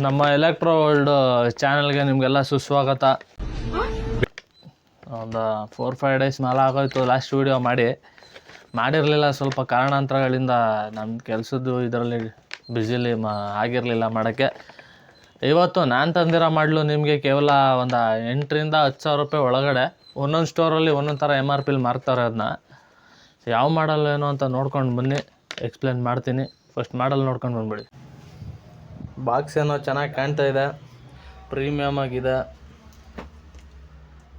ನಮ್ಮ electro world ಚಾನಲ್ಗೆ ನಿಮಗೆಲ್ಲ ಸುಸ್ವಾಗತ. ಒಂದು ಫೋರ್ ಫೈವ್ ಡೇಸ್ ಮೇಲೆ ಆಗೋಯ್ತು. ಲಾಸ್ಟ್ ವೀಡಿಯೋ ಮಾಡಿ. ಮಾಡಿರಲಿಲ್ಲ, ಸ್ವಲ್ಪ ಕಾರಣಾಂತರಗಳಿಂದ ನಮ್ಮ ಕೆಲಸದ್ದು ಇದರಲ್ಲಿ ಬ್ಯುಸಿಲಿ ಮಾ, ಆಗಿರಲಿಲ್ಲ ಮಾಡೋಕ್ಕೆ. ಇವತ್ತು ನಾನು ತಂದಿರೋ ಮಾಡಲು ನಿಮಗೆ ಕೇವಲ ಒಂದು ಎಂಟರಿಂದ ಹತ್ತು ಸಾವಿರ ರೂಪಾಯಿ ಒಳಗಡೆ. ಒಂದೊಂದು ಸ್ಟೋರಲ್ಲಿ ಒಂದೊಂದು ಥರ ಎಂ ಆರ್ ಪಿಲಿ ಮಾರ್ತಾರೆ ಅದನ್ನ ಯಾವ ಮಾಡಲ್ ಏನು ಅಂತ ನೋಡ್ಕೊಂಡು ಬನ್ನಿ. ಎಕ್ಸ್ಪ್ಲೇನ್ ಮಾಡ್ತೀನಿ. ಫಸ್ಟ್ ಮಾಡಲ್ ನೋಡ್ಕೊಂಡು ಬಂದ್ಬಿಡಿ. ಬಾಕ್ಸ್ ಏನೋ ಚೆನ್ನಾಗಿ ಕಾಣ್ತಾ ಇದೆ. ಪ್ರೀಮಿಯಮ್ ಆಗಿದೆ.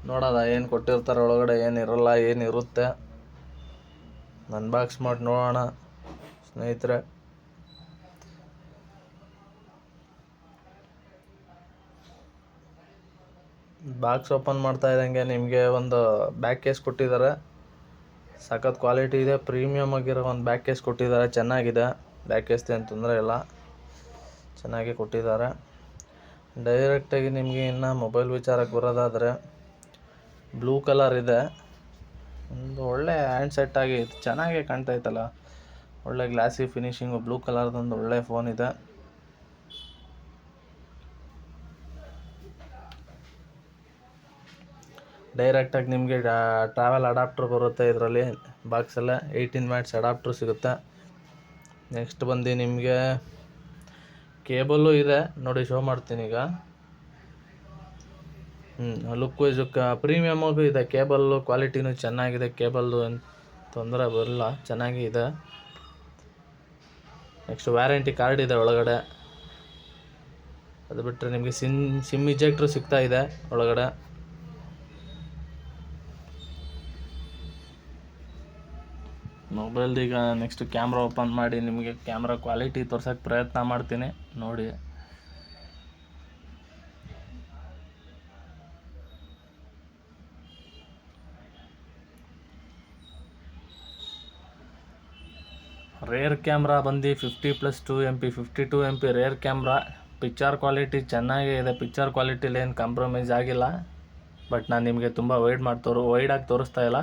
ನೋಡೋದ ಏನು ಕೊಟ್ಟಿರ್ತಾರೆ ಒಳಗಡೆ ಏನಿರಲ್ಲ ಏನಿರುತ್ತೆ ನನ್ನ ಬಾಕ್ಸ್ ಮಾಡಿ ನೋಡೋಣ ಸ್ನೇಹಿತರೆ. ಬಾಕ್ಸ್ ಓಪನ್ ಮಾಡ್ತಾ ಇದ್ದಂಗೆ ನಿಮಗೆ ಒಂದು ಬ್ಯಾಕ್ ಕೇಸ್ ಕೊಟ್ಟಿದ್ದಾರೆ. ಸಖತ್ ಕ್ವಾಲಿಟಿ ಇದೆ ಪ್ರೀಮಿಯಮ್ ಆಗಿರೋ ಒಂದು ಬ್ಯಾಕ್ ಕೇಸ್ ಕೊಟ್ಟಿದ್ದಾರೆ, ಚೆನ್ನಾಗಿದೆ. ಬ್ಯಾಕ್ ಕೇಸ್ ಏನು ತೊಂದರೆ ಇಲ್ಲ. ಚೆನ್ನಾಗಿ ಕೊಟ್ಟಿದ್ದಾರೆ. ಡೈರೆಕ್ಟಾಗಿ ನಿಮಗೆ ಇನ್ನು ಮೊಬೈಲ್ ವಿಚಾರಕ್ಕೆ ಬರೋದಾದರೆ ಬ್ಲೂ ಕಲರ್ ಇದೆ. ಒಂದು ಒಳ್ಳೆ ಹ್ಯಾಂಡ್ ಸೆಟ್ ಆಗಿ ಚೆನ್ನಾಗೇ ಕಾಣ್ತಾಯಿತ್ತಲ್ಲ ಒಳ್ಳೆ ಗ್ಲಾಸಿ ಫಿನಿಶಿಂಗು ಬ್ಲೂ ಕಲರ್ದೊಂದು ಒಳ್ಳೆ ಫೋನ್ ಇದೆ. ಡೈರೆಕ್ಟಾಗಿ ನಿಮಗೆ ಟ್ರಾವೆಲ್ ಅಡಾಪ್ಟ್ರ್ ಬರುತ್ತೆ ಇದರಲ್ಲಿ. ಬಾಕ್ಸಲ್ಲೇ ಏಯ್ಟೀನ್ ಮ್ಯಾಟ್ಸ್ ಅಡಾಪ್ಟ್ರ್ ಸಿಗುತ್ತೆ. ನೆಕ್ಸ್ಟ್ ಬಂದು ನಿಮಗೆ ಕೇಬಲ್ಲು ಇದೆ. ನೋಡಿ ಶೋ ಮಾಡ್ತೀನಿ ಈಗ. ಹ್ಞೂ ಲುಕ್ ವೈಸ್ ಪ್ರೀಮಿಯಮ್ಮಾಗೂ ಇದೆ. ಕೇಬಲ್ಲು ಕ್ವಾಲಿಟಿನೂ ಚೆನ್ನಾಗಿದೆ. ಕೇಬಲ್ದು ಏನು ತೊಂದರೆ ಬರಲ್ಲ. ಚೆನ್ನಾಗಿ ಇದೆ. ನೆಕ್ಸ್ಟ್ ವ್ಯಾರಂಟಿ ಕಾರ್ಡ್ ಇದೆ ಒಳಗಡೆ. ಅದು ಬಿಟ್ಟರೆ ನಿಮಗೆ ಸಿಮ್ ಸಿಮ್ ಇಜೆಕ್ಟ್ರು ಸಿಗ್ತಾ ಇದೆ ಒಳಗಡೆ. ಮೊಬೈಲ್ದು ಈಗ ನೆಕ್ಸ್ಟ್ ಕ್ಯಾಮ್ರಾ ಓಪನ್ ಮಾಡಿ ನಿಮಗೆ ಕ್ಯಾಮ್ರಾ ಕ್ವಾಲಿಟಿ ತೋರ್ಸೋಕ್ಕೆ ಪ್ರಯತ್ನ ಮಾಡ್ತೀನಿ. ನೋಡಿ. ರೇರ್ ಕ್ಯಾಮ್ರಾ ಬಂದು fifty plus two M P fifty two M P rear camera picture quality ಚೆನ್ನಾಗೇ ಇದೆ. ಪಿಕ್ಚರ್ ಕ್ವಾಲಿಟಿಲಿ ಏನು ಕಾಂಪ್ರಮೈಸ್ ಆಗಿಲ್ಲ. ಬಟ್ ನಾನು ನಿಮಗೆ ತುಂಬ ವೈಡ್ ಮಾಡಿ ತೋರು ವೈಡಾಗಿ ತೋರಿಸ್ತಾ ಇಲ್ಲ.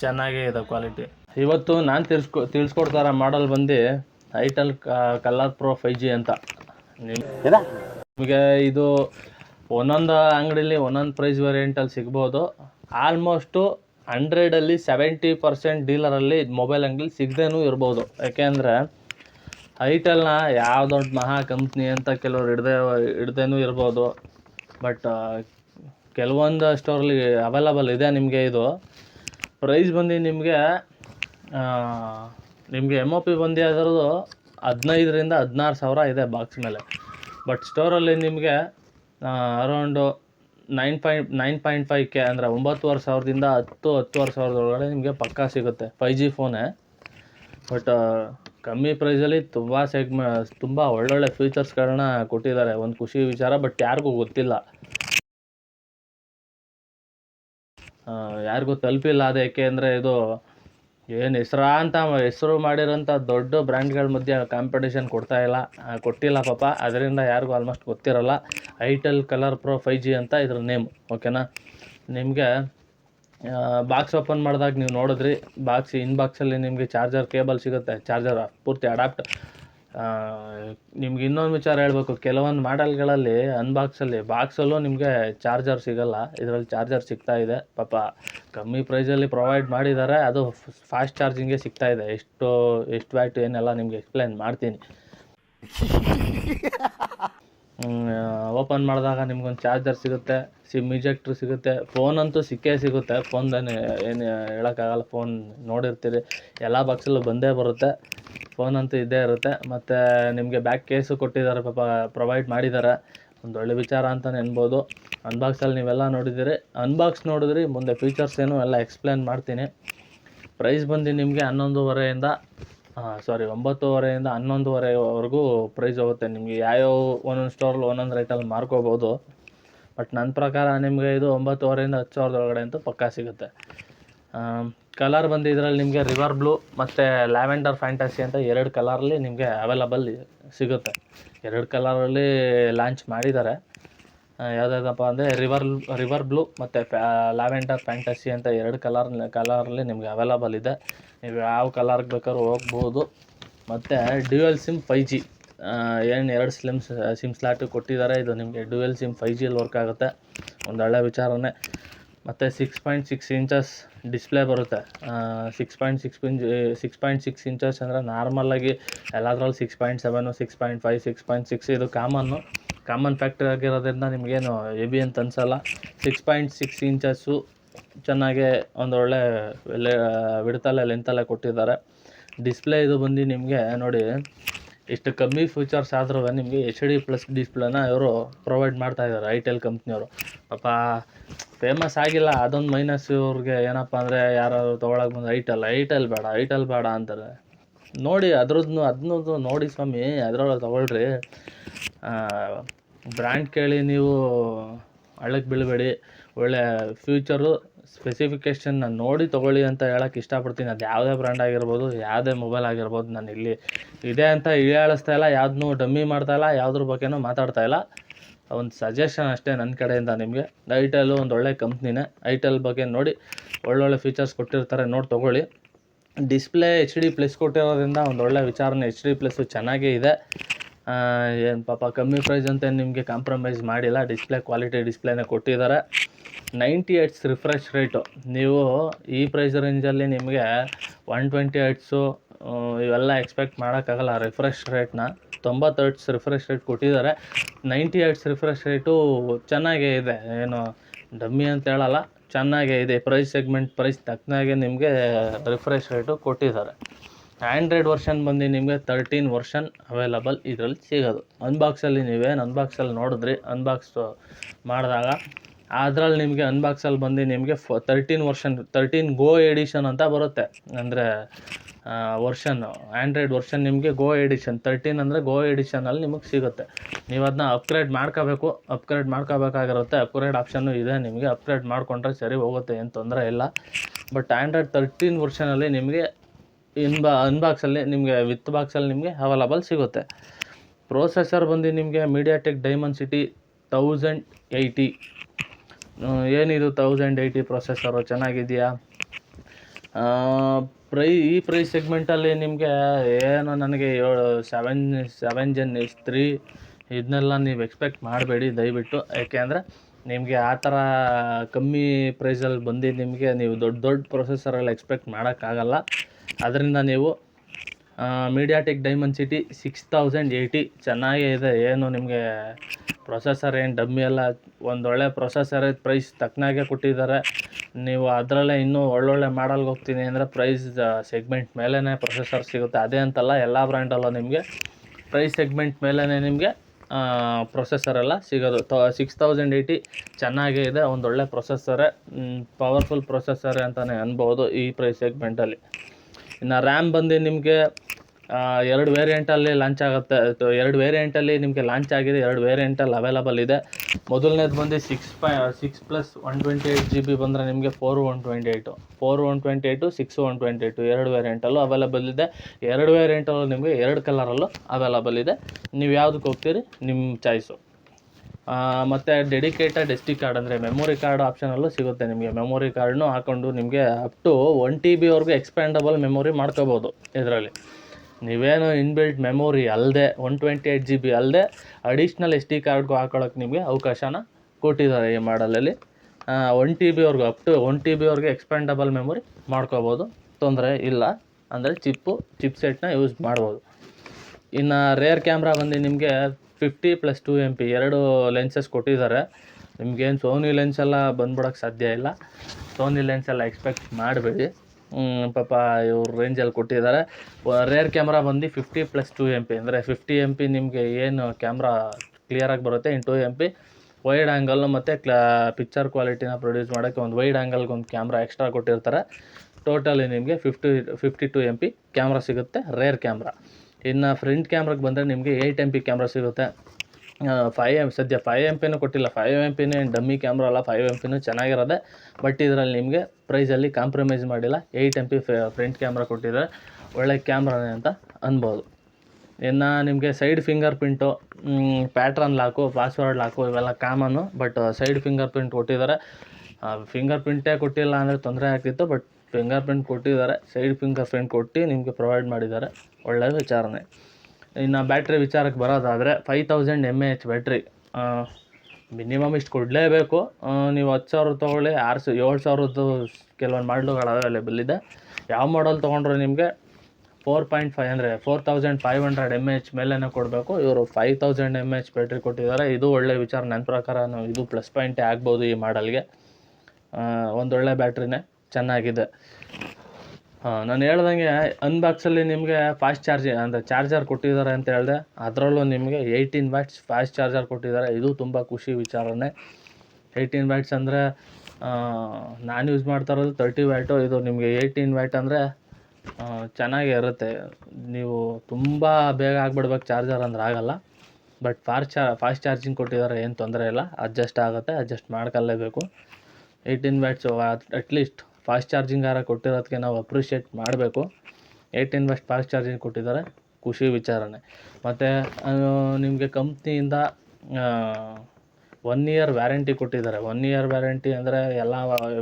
ಚೆನ್ನಾಗೇ ಇದೆ ಕ್ವಾಲಿಟಿ. ಇವತ್ತು ನಾನು ತಿಳ್ಸ್ಕೊ ತಿಳಿಸ್ಕೊಡ್ತಾರ ಮಾಡಲ್ ಬಂದು itel colour pro five G ಅಂತ. ನಿಮ್- ನಿಮಗೆ ಇದು ಒಂದೊಂದು ಅಂಗಡಿಲಿ ಒಂದೊಂದು ಪ್ರೈಸ್ ವೇರಿಯಂಟಲ್ಲಿ ಸಿಗ್ಬೋದು. ಆಲ್ಮೋಸ್ಟು ಹಂಡ್ರೆಡಲ್ಲಿ ಸೆವೆಂಟಿ ಪರ್ಸೆಂಟ್ ಡೀಲರಲ್ಲಿ ಮೊಬೈಲ್ ಅಂಗಡಿಲಿ ಸಿಗದೇನೂ ಇರ್ಬೋದು. ಯಾಕೆಂದರೆ ಐಟಲ್ನ ಯಾವ ದೊಡ್ಡ ಮಹಾ ಕಂಪ್ನಿ ಅಂತ ಕೆಲವ್ರು ಹಿಡ್ದೆ ಹಿಡ್ದೇನೂ ಇರ್ಬೋದು. ಬಟ್ ಕೆಲವೊಂದು ಸ್ಟೋರಲ್ಲಿ ಅವೈಲಬಲ್ ಇದೆ ನಿಮಗೆ ಇದು. ಪ್ರೈಸ್ ಬಂದು ನಿಮಗೆ ನಿಮಗೆ ಎಂ ಒ ಪಿ ಬಂದು ಅದರದ್ದು ಹದಿನೈದರಿಂದ ಹದಿನಾರು ಸಾವಿರ ಇದೆ ಬಾಕ್ಸ್ ಮೇಲೆ. ಬಟ್ ಸ್ಟೋರಲ್ಲಿ ನಿಮಗೆ around nine point nine point five K ಅಂದರೆ ಒಂಬತ್ತುವರೆ ಸಾವಿರದಿಂದ ಹತ್ತು, ಹತ್ತುವರೆ ಸಾವಿರದ ಒಳಗಡೆ ನಿಮಗೆ ಪಕ್ಕಾ ಸಿಗುತ್ತೆ ಫೈ ಜಿ ಫೋನೇ ಬಟ್ ಕಮ್ಮಿ ಪ್ರೈಸಲ್ಲಿ ತುಂಬ ಸೆಗ್ಮ ತುಂಬ ಒಳ್ಳೊಳ್ಳೆ ಫೀಚರ್ಸ್ಗಳನ್ನ ಕೊಟ್ಟಿದ್ದಾರೆ. ಒಂದು ಖುಷಿ ವಿಚಾರ ಬಟ್ ಯಾರಿಗೂ ಗೊತ್ತಿಲ್ಲ. ಯಾರಿಗೂ ತಲುಪಿಲ್ಲ ಅದು ಏಕೆ ಅಂದರೆ ಇದು ಏನು ಹೆಸರಾಂತ ಹೆಸರು ಮಾಡಿರೋಂಥ ದೊಡ್ಡ ಬ್ರ್ಯಾಂಡ್ಗಳ ಮಧ್ಯೆ ಕಾಂಪಿಟೇಷನ್ ಕೊಡ್ತಾ ಇಲ್ಲ. ಕೊಟ್ಟಿಲ್ಲ ಪಾಪ. ಅದರಿಂದ ಯಾರಿಗೂ ಆಲ್ಮೋಸ್ಟ್ ಗೊತ್ತಿರಲ್ಲ. Itel colour pro five G ಅಂತ ಇದ್ರ ನೇಮ್ ಓಕೆನಾ ನಿಮಗೆ ಬಾಕ್ಸ್ ಓಪನ್ ಮಾಡಿದಾಗ ನೀವು ನೋಡಿದ್ರಿ. ಬಾಕ್ಸ್ ಇನ್ ಬಾಕ್ಸಲ್ಲಿ ನಿಮಗೆ ಚಾರ್ಜರ್ ಕೇಬಲ್ ಸಿಗುತ್ತೆ. ಚಾರ್ಜರ್ ಪೂರ್ತಿ ಅಡಾಪ್ಟ್ ನಿಮ್ಗೆ ಇನ್ನೊಂದು ವಿಚಾರ ಹೇಳಬೇಕು. ಕೆಲವೊಂದು ಮಾಡೆಲ್ಗಳಲ್ಲಿ ಅನ್ಬಾಕ್ಸಲ್ಲಿ ಬಾಕ್ಸಲ್ಲೂ ನಿಮಗೆ ಚಾರ್ಜರ್ ಸಿಗಲ್ಲ. ಇದರಲ್ಲಿ ಚಾರ್ಜರ್ ಸಿಗ್ತಾ ಇದೆ. ಪಾಪ ಕಮ್ಮಿ ಪ್ರೈಸಲ್ಲಿ ಪ್ರೊವೈಡ್ ಮಾಡಿದ್ದಾರೆ ಅದು ಫಾಸ್ಟ್ ಚಾರ್ಜಿಂಗೇ ಸಿಗ್ತಾ ಇದೆ. ಎಷ್ಟು ಎಷ್ಟು ವ್ಯಾಟ್ ಏನೆಲ್ಲ ನಿಮಗೆ ಎಕ್ಸ್ಪ್ಲೈನ್ ಮಾಡ್ತೀನಿ. ಓಪನ್ ಮಾಡಿದಾಗ ನಿಮ್ಗೊಂದು ಚಾರ್ಜರ್ ಸಿಗುತ್ತೆ ಸಿಮ್ ಇಜೆಕ್ಟ್ರ್ ಸಿಗುತ್ತೆ ಫೋನ್ ಅಂತೂ ಸಿಕ್ಕೇ ಸಿಗುತ್ತೆ. ಫೋನ್ದೇನೆ ಏನು ಹೇಳೋಕ್ಕಾಗಲ್ಲ ಫೋನ್ ನೋಡಿರ್ತೀರಿ. ಎಲ್ಲ ಬಾಕ್ಸಲ್ಲೂ ಬಂದೇ ಬರುತ್ತೆ. ಫೋನ್ ಅಂತೂ ಇದ್ದೇ ಇರುತ್ತೆ. ಮತ್ತು ನಿಮಗೆ ಬ್ಯಾಕ್ ಕೇಸು ಕೊಟ್ಟಿದ್ದಾರೆ, ಪಾಪ ಪ್ರೊವೈಡ್ ಮಾಡಿದ್ದಾರೆ. ಒಂದು ಒಳ್ಳೆ ವಿಚಾರ ಅಂತಲೇ ಅನ್ಬೋದು ಅನ್ಬಾಕ್ಸಲ್ಲಿ ನೀವೆಲ್ಲ ನೋಡಿದ್ದೀರಿ. ಅನ್ಬಾಕ್ಸ್ ನೋಡಿದ್ರಿ, ಮುಂದೆ ಫೀಚರ್ಸ್ ಏನು ಎಲ್ಲ ಎಕ್ಸ್ಪ್ಲೇನ್ ಮಾಡ್ತೀನಿ. ಪ್ರೈಸ್ ಬಂದು ನಿಮಗೆ ಹನ್ನೊಂದುವರೆಯಿಂದ ಸಾರಿ ಒಂಬತ್ತುವರೆಯಿಂದ ಹನ್ನೊಂದುವರೆವರೆಗೂ ಪ್ರೈಸ್ ಹೋಗುತ್ತೆ. ನಿಮಗೆ ಯಾವ್ಯಾವ ಒಂದೊಂದು ಸ್ಟೋರಲ್ಲಿ ಒಂದೊಂದು ರೇಟಲ್ಲಿ ಮಾರ್ಕೋಬೋದು. ಬಟ್ ನನ್ನ ಪ್ರಕಾರ ನಿಮಗೆ ಇದು ಒಂಬತ್ತುವರೆಯಿಂದ ಹತ್ತು ಸಾವಿರದ ಒಳಗಡೆ ಅಂತೂ ಪಕ್ಕಾ ಸಿಗುತ್ತೆ. ಕಲರ್ ಬಂದು ಇದರಲ್ಲಿ ನಿಮಗೆ ರಿವರ್ ಬ್ಲೂ ಮತ್ತು ಲ್ಯಾವೆಂಡರ್ ಫ್ಯಾಂಟಸಿ ಅಂತ ಎರಡು ಕಲರಲ್ಲಿ ನಿಮಗೆ ಅವೈಲಬಲ್ ಸಿಗುತ್ತೆ. ಎರಡು ಕಲರಲ್ಲಿ ಲಾಂಚ್ ಮಾಡಿದ್ದಾರೆ. ಯಾವುದಪ್ಪ ಅಂದರೆ ರಿವರ್ ರಿವರ್ ಬ್ಲೂ ಮತ್ತು ಫ್ಯಾ ಲ್ಯಾವೆಂಡರ್ ಫ್ಯಾಂಟಸಿ ಅಂತ ಎರಡು ಕಲರ್ ಕಲರಲ್ಲಿ ನಿಮಗೆ ಅವೈಲಬಲ್ ಇದೆ. ನೀವು ಯಾವ ಕಲರ್ಗೆ ಬೇಕಾದ್ರೂ ಹೋಗ್ಬೋದು. ಮತ್ತು ಡ್ಯುಯಲ್ ಸಿಮ್ ಫೈ ಜಿ ಏನು ಎರಡು ಸ್ಲಿಮ್ ಸಿಮ್ ಸ್ಲಾಟ್ ಕೊಟ್ಟಿದ್ದಾರೆ ಇದು ನಿಮಗೆ ಡ್ಯುಯಲ್ ಸಿಮ್ ಫೈ ಜಿಯಲ್ಲಿ ವರ್ಕ್ ಆಗುತ್ತೆ. ಒಂದು ಒಳ್ಳೆ ವಿಚಾರನೇ. ಮತ್ತು six point six inches display ಬರುತ್ತೆ. Six point six inch six point six inches ಅಂದರೆ ನಾರ್ಮಲಾಗಿ ಎಲ್ಲದ್ರಲ್ಲಿ six point seven six point five six point six ಇದು ಕಾಮನ್ನು ಕಾಮನ್ ಫ್ಯಾಕ್ಟ್ರಿ ಆಗಿರೋದ್ರಿಂದ ನಿಮಗೇನು ಹೆವಿ ಅಂತ ಅನ್ಸೋಲ್ಲ. ಸಿಕ್ಸ್ ಪಾಯಿಂಟ್ ಸಿಕ್ಸ್ ಇಂಚಸ್ಸು ಚೆನ್ನಾಗೆ ಒಂದು ಒಳ್ಳೆ ವಿಡ್ತಲ್ಲೇ ಲೆಂತಲ್ಲೇ ಕೊಟ್ಟಿದ್ದಾರೆ. ಡಿಸ್ಪ್ಲೇ ಇದು ಬಂದು ನಿಮಗೆ ನೋಡಿ, ಇಷ್ಟು ಕಮ್ಮಿ ಫೀಚರ್ಸ್ ಆದ್ರೂ ನಿಮಗೆ ಎಚ್ ಡಿ ಪ್ಲಸ್ ಡಿಸ್ಪ್ಲೇನ ಇವರು ಪ್ರೊವೈಡ್ ಮಾಡ್ತಾಯಿದ್ದಾರೆ ಐಟೆಲ್ ಕಂಪ್ನಿಯವರು ಪಾಪ ಫೇಮಸ್ ಆಗಿಲ್ಲ, ಅದೊಂದು ಮೈನಸ್ ಇವ್ರಿಗೆ ಏನಪ್ಪ ಅಂದರೆ ಯಾರಾದ್ರು ತೊಗೊಳಕ್ಕೆ ಟೆಲ್ ಐ ಟೆಲ್ ಬೇಡ ಐಟಲ್ ಬೇಡ ಅಂತಾರೆ. ನೋಡಿ ಅದ್ರದ್ದು ಅದನ್ನದು ನೋಡಿ ಸ್ವಾಮಿ, ಅದರೊಳಗೆ ತೊಗೊಳ್ರಿ. ಬ್ರ್ಯಾಂಡ್ ಕೇಳಿ ನೀವು ಹಳ್ಳಕ್ಕೆ ಬೀಳಬೇಡಿ ಒಳ್ಳೆ ಫ್ಯೂಚರು ಸ್ಪೆಸಿಫಿಕೇಷನ್ನ ನೋಡಿ ತೊಗೊಳ್ಳಿ ಅಂತ ಹೇಳಕ್ಕೆ ಇಷ್ಟಪಡ್ತೀನಿ. ಅದು ಯಾವುದೇ ಬ್ರ್ಯಾಂಡ್ ಆಗಿರ್ಬೋದು, ಯಾವುದೇ ಮೊಬೈಲ್ ಆಗಿರ್ಬೋದು, ನಾನು ಇಲ್ಲಿ ಇದೆ ಅಂತ ಹೀಯಾಳಿಸ್ತಾ ಇಲ್ಲ ಯಾವ್ದನ್ನೂ ಡಮ್ಮಿ ಮಾಡ್ತಾ ಇಲ್ಲ, ಯಾವ್ದ್ರ ಬಗ್ಗೆನೂ ಮಾತಾಡ್ತಾ ಇಲ್ಲ. ಒಂದು ಸಜೆಷನ್ ಅಷ್ಟೇ ನನ್ನ ಕಡೆಯಿಂದ ನಿಮಗೆ. ಐಟೆಲ್ಲು ಒಂದು ಒಳ್ಳೆ ಕಂಪ್ನಿನೇ. ಐಟೆಲ್ ಬಗ್ಗೆ ನೋಡಿ ಒಳ್ಳೊಳ್ಳೆ ಫೀಚರ್ಸ್ ಕೊಟ್ಟಿರ್ತಾರೆ, ನೋಡಿ ತೊಗೊಳ್ಳಿ. ಡಿಸ್ಪ್ಲೇ ಎಚ್ ಡಿ ಪ್ಲಸ್ ಕೊಟ್ಟಿರೋದ್ರಿಂದ ಒಂದು ಒಳ್ಳೆ ವಿಚಾರನೆ ಎಚ್ ಡಿ ಪ್ಲಸ್ಸು ಚೆನ್ನಾಗೇ ಇದೆ. ಏನು ಪಾಪ ಕಮ್ಮಿ ಪ್ರೈಸ್ ಅಂತ ನಿಮಗೆ ಕಾಂಪ್ರಮೈಸ್ ಮಾಡಿಲ್ಲ. ಡಿಸ್ಪ್ಲೇ ಕ್ವಾಲಿಟಿ ಡಿಸ್ಪ್ಲೇನೇ ಕೊಟ್ಟಿದ್ದಾರೆ. ನೈಂಟಿ ಏಟ್ಸ್ ರಿಫ್ರೆಶ್ ರೇಟು ನೀವು ಈ ಪ್ರೈಸ್ ರೇಂಜಲ್ಲಿ ನಿಮಗೆ ಒನ್ ಟ್ವೆಂಟಿ ಏಟ್ಸು ಇವೆಲ್ಲ ಎಕ್ಸ್ಪೆಕ್ಟ್ ಮಾಡೋಕ್ಕಾಗಲ್ಲ ರಿಫ್ರೆಶ್ ರೇಟ್ನ ತೊಂಬತ್ತು ಏಟ್ಸ್ ರಿಫ್ರೆಶ್ ರೇಟ್ ಕೊಟ್ಟಿದ್ದಾರೆ. ನೈಂಟಿ ಏಟ್ಸ್ ರಿಫ್ರೆಶ್ ರೇಟು ಚೆನ್ನಾಗೇ ಇದೆ. ಏನು ಡಮ್ಮಿ ಅಂತ ಹೇಳಲ್ಲ, ಚೆನ್ನಾಗೇ ಇದೆ. ಪ್ರೈಸ್ ಸೆಗ್ಮೆಂಟ್ ಪ್ರೈಸ್ ತಕ್ಕನಾಗೆ ನಿಮಗೆ ರಿಫ್ರೆಶ್ ರೇಟು ಕೊಟ್ಟಿದ್ದಾರೆ. ಆ್ಯಂಡ್ರಾಯ್ಡ್ ವರ್ಷನ್ ಬಂದು ನಿಮಗೆ ತರ್ಟೀನ್ ವರ್ಷನ್ ಅವೈಲಬಲ್ ಇದರಲ್ಲಿ ಸಿಗೋದು. ಅನ್ಬಾಕ್ಸಲ್ಲಿ ನೀವೇನು ಅನ್ಬಾಕ್ಸಲ್ಲಿ ನೋಡಿದ್ರಿ ಅನ್ಬಾಕ್ಸ್ ಮಾಡಿದಾಗ ಅದ್ರಲ್ಲಿ ನಿಮಗೆ ಅನ್ಬಾಕ್ಸಲ್ಲಿ ಬಂದು ನಿಮಗೆ ಫ thirteen version thirteen go edition ಅಂತ ಬರುತ್ತೆ. ಅಂದರೆ ವರ್ಷನ್ನು ಆ್ಯಂಡ್ರಾಯ್ಡ್ ವರ್ಷನ್ ನಿಮಗೆ ಗೋ ಎಡಿಷನ್ ತರ್ಟೀನ್ ಅಂದರೆ ಗೋ ಎಡಿಷನಲ್ಲಿ ನಿಮಗೆ ಸಿಗುತ್ತೆ. ನೀವು ಅದನ್ನ ಅಪ್ಗ್ರೇಡ್ ಮಾಡ್ಕೋಬೇಕು ಅಪ್ಗ್ರೇಡ್ ಮಾಡ್ಕೋಬೇಕಾಗಿರುತ್ತೆ. ಅಪ್ಗ್ರೇಡ್ ಆಪ್ಷನ್ನು ಇದೆ, ನಿಮಗೆ ಅಪ್ಗ್ರೇಡ್ ಮಾಡಿಕೊಂಡ್ರೆ ಸರಿ ಹೋಗುತ್ತೆ, ಏನು ತೊಂದರೆ ಇಲ್ಲ. ಬಟ್ ಆ್ಯಂಡ್ರಾಯ್ಡ್ ತರ್ಟೀನ್ ವರ್ಷನಲ್ಲಿ ನಿಮಗೆ ಇನ್ ಬಾ ಅನ್ಬಾಕ್ಸಲ್ಲಿ ನಿಮಗೆ ವಿತ್ ಬಾಕ್ಸಲ್ಲಿ ನಿಮಗೆ ಅವೈಲಬಲ್ ಸಿಗುತ್ತೆ. ಪ್ರೊಸೆಸರ್ ಬಂದು ನಿಮಗೆ MediaTek Dimensity thousand eighty ಏನಿದು ತೌಸಂಡ್ ಏಯ್ಟಿ ಪ್ರೊಸೆಸರು ಚೆನ್ನಾಗಿದೆಯಾ? ಪ್ರೈ, ಈ ಪ್ರೈಸ್ ಸೆಗ್ಮೆಂಟಲ್ಲಿ ನಿಮಗೆ ಏನು ನನಗೆ ಏಳು seven seven gen S three ಇದನ್ನೆಲ್ಲ ನೀವು ಎಕ್ಸ್ಪೆಕ್ಟ್ ಮಾಡಬೇಡಿ ದಯವಿಟ್ಟು. ಯಾಕೆ ಅಂದರೆ ನಿಮಗೆ ಆ ಥರ ಕಮ್ಮಿ ಪ್ರೈಸಲ್ಲಿ ಬಂದು ನಿಮಗೆ ನೀವು ದೊಡ್ಡ ದೊಡ್ಡ ಪ್ರೊಸೆಸರೆಲ್ಲ ಎಕ್ಸ್ಪೆಕ್ಟ್ ಮಾಡೋಕ್ಕಾಗಲ್ಲ ಅದರಿಂದ ನೀವು MediaTek Dimensity six thousand eighty ಚೆನ್ನಾಗೇ ಇದೆ. ಏನು ನಿಮಗೆ ಪ್ರೊಸೆಸರ್ ಏನು ಡಮ್ಮಿ ಅಲ್ಲ. ಒಂದೊಳ್ಳೆ ಪ್ರೊಸೆಸರ್ ಪ್ರೈಸ್ ತಕ್ಕನಾಗೆ ಕೊಟ್ಟಿದ್ದಾರೆ. ನೀವು ಅದರಲ್ಲೇ ಇನ್ನೂ ಒಳ್ಳೊಳ್ಳೆ ಮಾಡಲ್ಗೆ ಹೋಗ್ತೀನಿ ಅಂದರೆ ಪ್ರೈಸ್ ಸೆಗ್ಮೆಂಟ್ ಮೇಲೇ ಪ್ರೊಸೆಸರ್ ಸಿಗುತ್ತೆ. ಅದೇ ಅಂತಲ್ಲ ಎಲ್ಲ ಬ್ರ್ಯಾಂಡಲ್ಲೂ ನಿಮಗೆ ಪ್ರೈಸ್ ಸೆಗ್ಮೆಂಟ್ ಮೇಲೇ ನಿಮಗೆ ಪ್ರೊಸೆಸರ್ ಎಲ್ಲ ಸಿಗೋದು. ತ ಸಿಕ್ಸ್ ತೌಸಂಡ್ ಏಯ್ಟಿ ಚೆನ್ನಾಗೇ ಇದೆ. ಒಂದೊಳ್ಳೆ ಪ್ರೊಸೆಸರೇ ಪವರ್ಫುಲ್ ಪ್ರೊಸೆಸರೇ ಅಂತಲೇ ಅನ್ಬೋದು ಈ ಪ್ರೈಸ್ ಸೆಗ್ಮೆಂಟಲ್ಲಿ ಇನ್ನು ರ್ಯಾಮ್ ಬಂದು ನಿಮಗೆ ಎರಡು ವೇರಿಯಂಟಲ್ಲಿ ಲಾಂಚ್ ಆಗುತ್ತೆ. ಎರಡು ವೇರಿಯಂಟಲ್ಲಿ ನಿಮಗೆ ಲಾಂಚ್ ಆಗಿದೆ, ಎರಡು ವೇರಿಯಂಟಲ್ಲಿ ಅವೈಲಬಲ್ ಇದೆ. ಮೊದಲನೇದು ಬಂದು six five six plus one twenty eight G B ಬಂದರೆ ನಿಮಗೆ four one twenty eight four one twenty eight six one twenty eight ಎರಡು ವೇರಿಯಂಟಲ್ಲೂ ಅವೈಲಬಲ್ ಇದೆ. ಎರಡು ವೇರಿಯಂಟಲ್ಲೂ ನಿಮಗೆ ಎರಡು ಕಲರಲ್ಲೂ ಅವೈಲಬಲ್ ಇದೆ. ನೀವು ಯಾವುದಕ್ಕೆ ಹೋಗ್ತೀರಿ? ನಿಮ್ಮ ಚಾಯ್ಸು ಮತ್ತು ಡೆಡಿಕೇಟೆಡ್ ಎಸ್ ಡಿ ಕಾರ್ಡ್ ಅಂದರೆ ಮೆಮೊರಿ ಕಾರ್ಡ್ ಆಪ್ಷನಲ್ಲೂ ಸಿಗುತ್ತೆ ನಿಮಗೆ. ಮೆಮೊರಿ ಕಾರ್ಡ್ನು ಹಾಕ್ಕೊಂಡು ನಿಮಗೆ ಅಪ್ ಟು ಒನ್ ಟಿ ಬಿವರೆಗೂ ಎಕ್ಸ್ಪ್ಯಾಂಡಬಲ್ ಮೆಮೊರಿ ಮಾಡ್ಕೋಬೋದು ಇದರಲ್ಲಿ. ನೀವೇನು ಇನ್ಬಿಲ್ಟ್ ಮೆಮೊರಿ ಅಲ್ಲದೆ one twenty eight G B ಅಲ್ಲದೆ ಅಡಿಷ್ನಲ್ ಎಸ್ ಡಿ ಕಾರ್ಡ್ಗೂ ಹಾಕೊಳ್ಳೋಕೆ ನಿಮಗೆ ಅವಕಾಶನ ಕೊಟ್ಟಿದ್ದಾರೆ ಈ ಮಾಡಲಲ್ಲಿ. ಒನ್ ಟಿ ಬಿವರೆಗೂ ಅಪ್ ಟು ಒನ್ ಟಿ ಬಿವರೆಗೂ ಎಕ್ಸ್ಪ್ಯಾಂಡಬಲ್ ಮೆಮೊರಿ ಮಾಡ್ಕೋಬೋದು. ತೊಂದರೆ ಇಲ್ಲ. ಅಂದರೆ ಚಿಪ್ಪು ಚಿಪ್ ಸೆಟ್ನ ಯೂಸ್ ಮಾಡ್ಬೋದು. ಇನ್ನು ರೇರ್ ಕ್ಯಾಮ್ರಾ ಬಂದು ನಿಮಗೆ fifty plus two M P ಎರಡು ಲೆನ್ಸಸ್ ಕೊಟ್ಟಿದ್ದಾರೆ. ನಿಮ್ಗೇನು ಸೋನಿ ಲೆನ್ಸ್ ಎಲ್ಲ ಬಂದ್ಬಿಡೋಕ್ಕೆ ಸಾಧ್ಯ ಇಲ್ಲ. ಸೋನಿ ಲೆನ್ಸ್ ಎಲ್ಲ ಎಕ್ಸ್ಪೆಕ್ಟ್ ಮಾಡಬೇಡಿ. ಪಾಪ ಇವ್ರು ರೇಂಜಲ್ಲಿ ಕೊಟ್ಟಿದ್ದಾರೆ. ರೇರ್ ಕ್ಯಾಮ್ರಾ ಬಂದು fifty plus two M P ಅಂದರೆ ಫಿಫ್ಟಿ ಎಂ ಪಿ ನಿಮಗೆ ಏನು ಕ್ಯಾಮ್ರಾ ಕ್ಲಿಯರಾಗಿ ಬರುತ್ತೆ ಇನ್ two M P wide angle ಮತ್ತು ಕ್ಲಾ ಪಿಕ್ಚರ್ ಕ್ವಾಲಿಟಿನ ಪ್ರೊಡ್ಯೂಸ್ ಮಾಡೋಕ್ಕೆ ಒಂದು ವೈಡ್ ಆ್ಯಂಗಲ್ಗೆ ಒಂದು ಕ್ಯಾಮ್ರಾ ಎಕ್ಸ್ಟ್ರಾ ಕೊಟ್ಟಿರ್ತಾರೆ. ಟೋಟಲಿ ನಿಮಗೆ fifty fifty two M P camera ಸಿಗುತ್ತೆ ರೇರ್ ಕ್ಯಾಮ್ರಾ ಇನ್ನು ಫ್ರಂಟ್ ಕ್ಯಾಮ್ರಾಗೆ ಬಂದರೆ ನಿಮಗೆ ಏಯ್ಟ್ ಎಂ ಪಿ ಕ್ಯಾಮ್ರಾ ಸಿಗುತ್ತೆ. ಫೈವ್ ಎಂ ಸದ್ಯ ಫೈವ್ ಎಂ ಪಿನೂ ಕೊಟ್ಟಿಲ್ಲ. ಫೈವ್ ಎಂ ಪಿನೇ ಡಮ್ಮಿ ಕ್ಯಾಮ್ರಾ ಅಲ್ಲ ಫೈವ್ ಎಂ ಪಿನೂ ಚೆನ್ನಾಗಿರೋದೆ. ಬಟ್ ಇದರಲ್ಲಿ ನಿಮಗೆ ಪ್ರೈಸಲ್ಲಿ ಕಾಂಪ್ರಮೈಸ್ ಮಾಡಿಲ್ಲ. Eight M P front camera ಕೊಟ್ಟಿದ್ದಾರೆ ಒಳ್ಳೆ ಕ್ಯಾಮ್ರಾನೇ ಅಂತ ಅನ್ಬೋದು. ಇನ್ನು ನಿಮಗೆ side fingerprint pattern lock password lock ಇವೆಲ್ಲ common but side fingerprint ಕೊಟ್ಟಿದ್ದಾರೆ ಫಿಂಗರ್ ಪ್ರಿಂಟೇ ಕೊಟ್ಟಿಲ್ಲ ಅಂದರೆ ತೊಂದರೆ ಆಗ್ತಿತ್ತು ಬಟ್ ಫಿಂಗರ್ ಪ್ರಿಂಟ್ ಕೊಟ್ಟಿದ್ದಾರೆ, ಸೈಡ್ ಫಿಂಗರ್ ಪ್ರಿಂಟ್ ಕೊಟ್ಟು ನಿಮಗೆ ಪ್ರೊವೈಡ್ ಮಾಡಿದ್ದಾರೆ. ಒಳ್ಳೆಯ ವಿಚಾರನೇ ಇನ್ನು ಬ್ಯಾಟ್ರಿ ವಿಚಾರಕ್ಕೆ ಬರೋದಾದರೆ five thousand M A H battery minimum ಇಷ್ಟು ಕೊಡಲೇಬೇಕು. ನೀವು ಹತ್ತು ಸಾವಿರ ತೊಗೊಳ್ಳಿ, ಆರು ಸ, ಏಳು ಸಾವಿರದ್ದು ಕೆಲವೊಂದು ಮಾಡಲುಗಳು ಅವೈಲೇಬಲ್ ಇದೆ. ಯಾವ ಮಾಡಲ್ ತೊಗೊಂಡ್ರೆ ನಿಮಗೆ? ಫೋರ್ ಪಾಯಿಂಟ್ ಫೈವ್ ಅಂದರೆ four thousand five hundred M H ಮೇಲೇ ಕೊಡಬೇಕು. ಇವರು five thousand M H battery ಕೊಟ್ಟಿದ್ದಾರೆ. ಇದು ಒಳ್ಳೆ ವಿಚಾರ ನನ್ನ ಪ್ರಕಾರ ನಾವು ಇದು ಪ್ಲಸ್ ಪಾಯಿಂಟೇ ಆಗ್ಬೋದು ಈ ಮಾಡಲ್ಗೆ ಒಂದೊಳ್ಳೆ ಬ್ಯಾಟ್ರಿನೇ ಚೆನ್ನಾಗಿದೆ. ಹಾಂ, ನಾನು ಹೇಳ್ದಂಗೆ ಅನ್ಬಾಕ್ಸಲ್ಲಿ ನಿಮಗೆ ಫಾಸ್ಟ್ ಚಾರ್ಜ್ ಅಂದರೆ ಚಾರ್ಜರ್ ಕೊಟ್ಟಿದ್ದಾರೆ ಅಂತ ಹೇಳಿದೆ. ಅದರಲ್ಲೂ ನಿಮಗೆ ಏಯ್ಟೀನ್ ವ್ಯಾಟ್ಸ್ ಫಾಸ್ಟ್ ಚಾರ್ಜರ್ ಕೊಟ್ಟಿದ್ದಾರೆ. ಇದು ತುಂಬ ಖುಷಿ ವಿಚಾರನೇ. ಏಯ್ಟೀನ್ ವ್ಯಾಟ್ಸ್ ಅಂದರೆ ನಾನು ಯೂಸ್ ಮಾಡ್ತಾ ಇರೋದು ತರ್ಟಿ ವ್ಯಾಟು ಇದು ನಿಮಗೆ ಏಯ್ಟೀನ್ ವ್ಯಾಟ್ ಅಂದರೆ ಚೆನ್ನಾಗೇ ಇರುತ್ತೆ. ನೀವು ತುಂಬ ಬೇಗ ಆಗಿಬಿಡ್ಬೇಕು ಚಾರ್ಜರ್ ಅಂದ್ರೆ ಆಗೋಲ್ಲ. ಬಟ್ ಫಾಸ್ಟ್ ಚಾ ಫಾಸ್ಟ್ ಚಾರ್ಜಿಂಗ್ ಕೊಟ್ಟಿದ್ದಾರೆ, ಏನು ತೊಂದರೆ ಇಲ್ಲ. ಅಡ್ಜಸ್ಟ್ ಆಗುತ್ತೆ adjust ಮಾಡ್ಕೊಳ್ಳೇಬೇಕು eighteen watts at least fast charging ಆರ ಕೊಟ್ಟಿರೋದಕ್ಕೆ ನಾವು ಅಪ್ರಿಷಿಯೇಟ್ ಮಾಡಬೇಕು. ಏಯ್ಟೀನ್ ಬೆಸ್ಟ್ ಫಾಸ್ಟ್ ಚಾರ್ಜಿಂಗ್ ಕೊಟ್ಟಿದ್ದಾರೆ. ಖುಷಿ ವಿಚಾರನೇ ಮತ್ತು ನಿಮಗೆ ಕಂಪ್ನಿಯಿಂದ ಒನ್ ಇಯರ್ ವ್ಯಾರಂಟಿ ಕೊಟ್ಟಿದ್ದಾರೆ. ಒನ್ ಇಯರ್ ವ್ಯಾರಂಟಿ ಅಂದರೆ ಎಲ್ಲ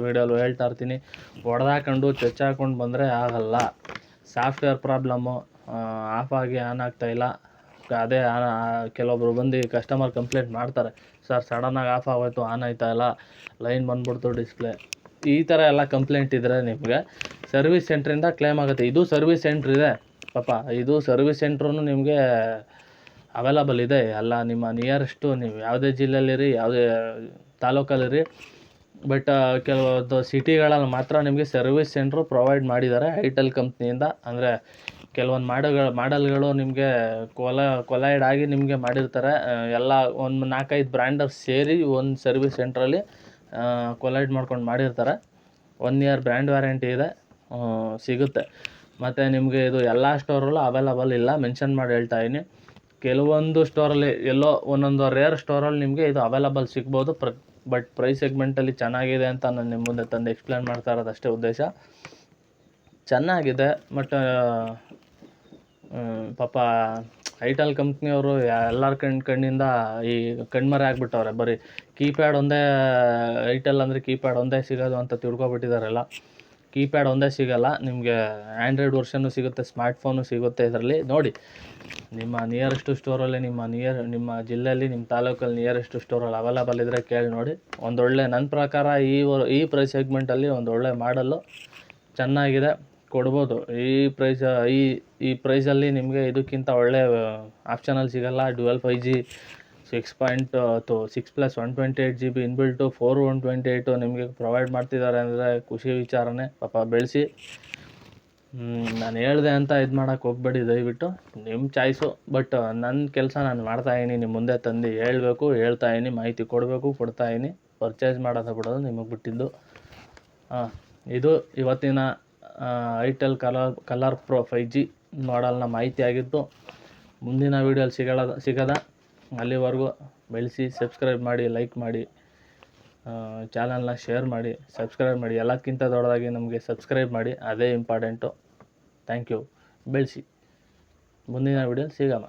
ವೀಡಿಯೋಲ್ಲೂ ಹೇಳ್ತಾ ಇರ್ತೀನಿ. ಹೊಡೆದಾಕೊಂಡು ಚಚ್ ಹಾಕೊಂಡು ಬಂದರೆ ಆಗಲ್ಲ. ಸಾಫ್ಟ್ವೇರ್ ಪ್ರಾಬ್ಲಮ್ಮು ಆಫ್ ಆಗಿ ಆನ್ ಆಗ್ತಾಯಿಲ್ಲ ಅದೇ ಕೆಲವೊಬ್ರು ಬಂದು ಕಸ್ಟಮರ್ ಕಂಪ್ಲೇಂಟ್ ಮಾಡ್ತಾರೆ. ಸರ್ ಸಡನ್ನಾಗಿ ಆಫ್ ಆಗೋಯ್ತು ಆನ್ ಆಯ್ತಾ ಇಲ್ಲ? ಲೈನ್ ಬಂದ್ಬಿಡ್ತು ಡಿಸ್ಪ್ಲೇ ಈ ಥರ ಎಲ್ಲ ಕಂಪ್ಲೇಂಟ್ ಇದ್ದರೆ ನಿಮಗೆ ಸರ್ವಿಸ್ ಸೆಂಟ್ರಿಂದ ಕ್ಲೇಮ್ ಆಗುತ್ತೆ. ಇದು ಸರ್ವಿಸ್ ಸೆಂಟ್ರ್ ಇದೆ. ಪಾಪ, ಇದು ಸರ್ವಿಸ್ ಸೆಂಟ್ರೂ ನಿಮಗೆ ಅವೈಲಬಲ್ ಇದೆ. ಎಲ್ಲ ನಿಮ್ಮ ನಿಯರೆಸ್ಟು ನೀವು ಯಾವುದೇ ಜಿಲ್ಲೆಯಲ್ಲಿರಿ ಯಾವುದೇ ತಾಲೂಕಲ್ಲಿರಿ ಬಟ್ ಕೆಲವೊಂದು ಸಿಟಿಗಳಲ್ಲಿ ಮಾತ್ರ ನಿಮಗೆ ಸರ್ವಿಸ್ ಸೆಂಟ್ರು ಪ್ರೊವೈಡ್ ಮಾಡಿದ್ದಾರೆ. ಐಟೆಲ್ ಕಂಪ್ನಿಯಿಂದ ಅಂದರೆ ಕೆಲವೊಂದು ಮಾಡಲ್ಗಳು ಮಾಡಲ್ಗಳು ನಿಮಗೆ ಕೊಲ ಕೊಲೈಡ್ ಆಗಿ ನಿಮಗೆ ಮಾಡಿರ್ತಾರೆ. ಎಲ್ಲ ಒಂದು ನಾಲ್ಕೈದು ಬ್ರ್ಯಾಂಡರ್ ಸೇರಿ ಒಂದು ಸರ್ವಿಸ್ ಸೆಂಟ್ರಲ್ಲಿ ಕೊಲೈಡ್ ಮಾಡ್ಕೊಂಡು ಮಾಡಿರ್ತಾರೆ. ಒನ್ ಇಯರ್ ಬ್ರ್ಯಾಂಡ್ ವ್ಯಾರಂಟಿ ಇದೆ. ಸಿಗುತ್ತೆ. ಮತ್ತು ನಿಮಗೆ ಇದು ಎಲ್ಲ ಸ್ಟೋರಲ್ಲೂ ಅವೈಲಬಲ್ ಇಲ್ಲ. ಮೆನ್ಷನ್ ಮಾಡಿ ಹೇಳ್ತಾ ಇದೀನಿ. ಕೆಲವೊಂದು ಸ್ಟೋರಲ್ಲಿ ಎಲ್ಲೋ ಒಂದೊಂದು ರೇರ್ ಸ್ಟೋರಲ್ಲಿ ನಿಮಗೆ ಇದು ಅವೈಲಬಲ್ ಸಿಗ್ಬೋದು. ಪ್ರ ಬಟ್ ಪ್ರೈಸ್ ಸೆಗ್ಮೆಂಟಲ್ಲಿ ಚೆನ್ನಾಗಿದೆ ಅಂತ ನಾನು ನಿಮ್ಮ ಮುಂದೆ ತಂದು ಎಕ್ಸ್ಪ್ಲೇನ್ ಮಾಡ್ತಾ ಇರೋದು ಅಷ್ಟೇ ಉದ್ದೇಶ. ಚೆನ್ನಾಗಿದೆ ಬಟ್ ಪಾಪ ಐಟಲ್ ಕಂಪ್ನಿಯವರು ಎಲ್ಲರ ಕಣ್, ಕಣ್ಣಿಂದ ಈ ಕಣ್ಮರೆ ಆಗಿಬಿಟ್ಟವ್ರೆ. ಬರೀ ಕೀಪ್ಯಾಡ್ ಒಂದೇ ಐಟೆಲ್ ಅಂದರೆ ಕೀಪ್ಯಾಡ್ ಒಂದೇ ಸಿಗೋದು ಅಂತ ತಿಳ್ಕೊಬಿಟ್ಟಿದಾರೆಲ್ಲ. ಕೀಪ್ಯಾಡ್ ಒಂದೇ ಸಿಗೋಲ್ಲ, ನಿಮಗೆ ಆ್ಯಂಡ್ರಾಯ್ಡ್ ವರ್ಷನ್ನು ಸಿಗುತ್ತೆ ಸ್ಮಾರ್ಟ್ ಫೋನು ಸಿಗುತ್ತೆ ಇದರಲ್ಲಿ. ನೋಡಿ, ನಿಮ್ಮ ನಿಯರೆಸ್ಟು ಸ್ಟೋರಲ್ಲಿ ನಿಮ್ಮ ನಿಯರ್ ನಿಮ್ಮ ಜಿಲ್ಲೆಯಲ್ಲಿ, ನಿಮ್ಮ ತಾಲೂಕಲ್ಲಿ ನಿಯರೆಸ್ಟು ಸ್ಟೋರಲ್ಲಿ ಅವೈಲಬಲ್ ಇದ್ದರೆ ಕೇಳಿ ನೋಡಿ. ಒಂದೊಳ್ಳೆ ನನ್ನ ಪ್ರಕಾರ ಈ ಈ ಪ್ರೈಸ್ ಸೆಗ್ಮೆಂಟಲ್ಲಿ ಒಂದೊಳ್ಳೆ ಮಾಡಲು ಚೆನ್ನಾಗಿದೆ. ಕೊಡ್ಬೋದು. ಈ ಪ್ರೈಸ್ ಈ ಈ ಪ್ರೈಸಲ್ಲಿ ನಿಮಗೆ ಇದಕ್ಕಿಂತ ಒಳ್ಳೆ ಆಪ್ಷನಲ್ಲಿ ಸಿಗೋಲ್ಲ. Dual five G six point two six plus one twenty eight G B inbuilt four one twenty eight ನಿಮಗೆ ಪ್ರೊವೈಡ್ ಮಾಡ್ತಿದ್ದಾರೆ ಅಂದರೆ ಖುಷಿ ವಿಚಾರನೇ. ಪಾಪ ಬೆಳೆಸಿ. ನಾನು ಹೇಳಿದೆ ಅಂತ ಇದು ಮಾಡೋಕ್ಕೆ ಹೋಗ್ಬೇಡಿ ದಯವಿಟ್ಟು. ನಿಮ್ಮ ಚಾಯ್ಸು ಬಟ್ ನನ್ನ ಕೆಲಸ ನಾನು ಮಾಡ್ತಾಯಿದ್ದೀನಿ ನಿಮ್ಮ ಮುಂದೆ ತಂದು ಹೇಳಬೇಕು, ಹೇಳ್ತಾ ಇದೀನಿ ಮಾಹಿತಿ ಕೊಡಬೇಕು, ಕೊಡ್ತಾ ಇದ್ದೀನಿ. ಪರ್ಚೇಸ್ ಮಾಡೋದು ಬಿಡೋದು ನಿಮಗೆ ಬಿಟ್ಟಿದ್ದು. ಹಾಂ ಇದು ಇವತ್ತಿನ itel colour colour pro five G ಮಾಡಲ್ನ ಮಾಹಿತಿ ಆಗಿತ್ತು. ಮುಂದಿನ ವೀಡಿಯೋಲಿ ಸಿಗಲ್ಲ ಸಿಗದ ಅಲ್ಲಿವರೆಗೂ ಬೆಳೆಸಿ ಸಬ್ಸ್ಕ್ರೈಬ್ ಮಾಡಿ ಲೈಕ್ ಮಾಡಿ ಚಾನಲ್ನ ಶೇರ್ ಮಾಡಿ ಸಬ್ಸ್ಕ್ರೈಬ್ ಮಾಡಿ. ಎಲ್ಲಕ್ಕಿಂತ ದೊಡ್ಡದಾಗಿ ನಮಗೆ ಸಬ್ಸ್ಕ್ರೈಬ್ ಮಾಡಿ. ಅದೇ ಇಂಪಾರ್ಟೆಂಟು ಥ್ಯಾಂಕ್ ಯು ಬೆಳೆಸಿ. ಮುಂದಿನ ವೀಡಿಯೋಲಿ ಸಿಗೋಣ.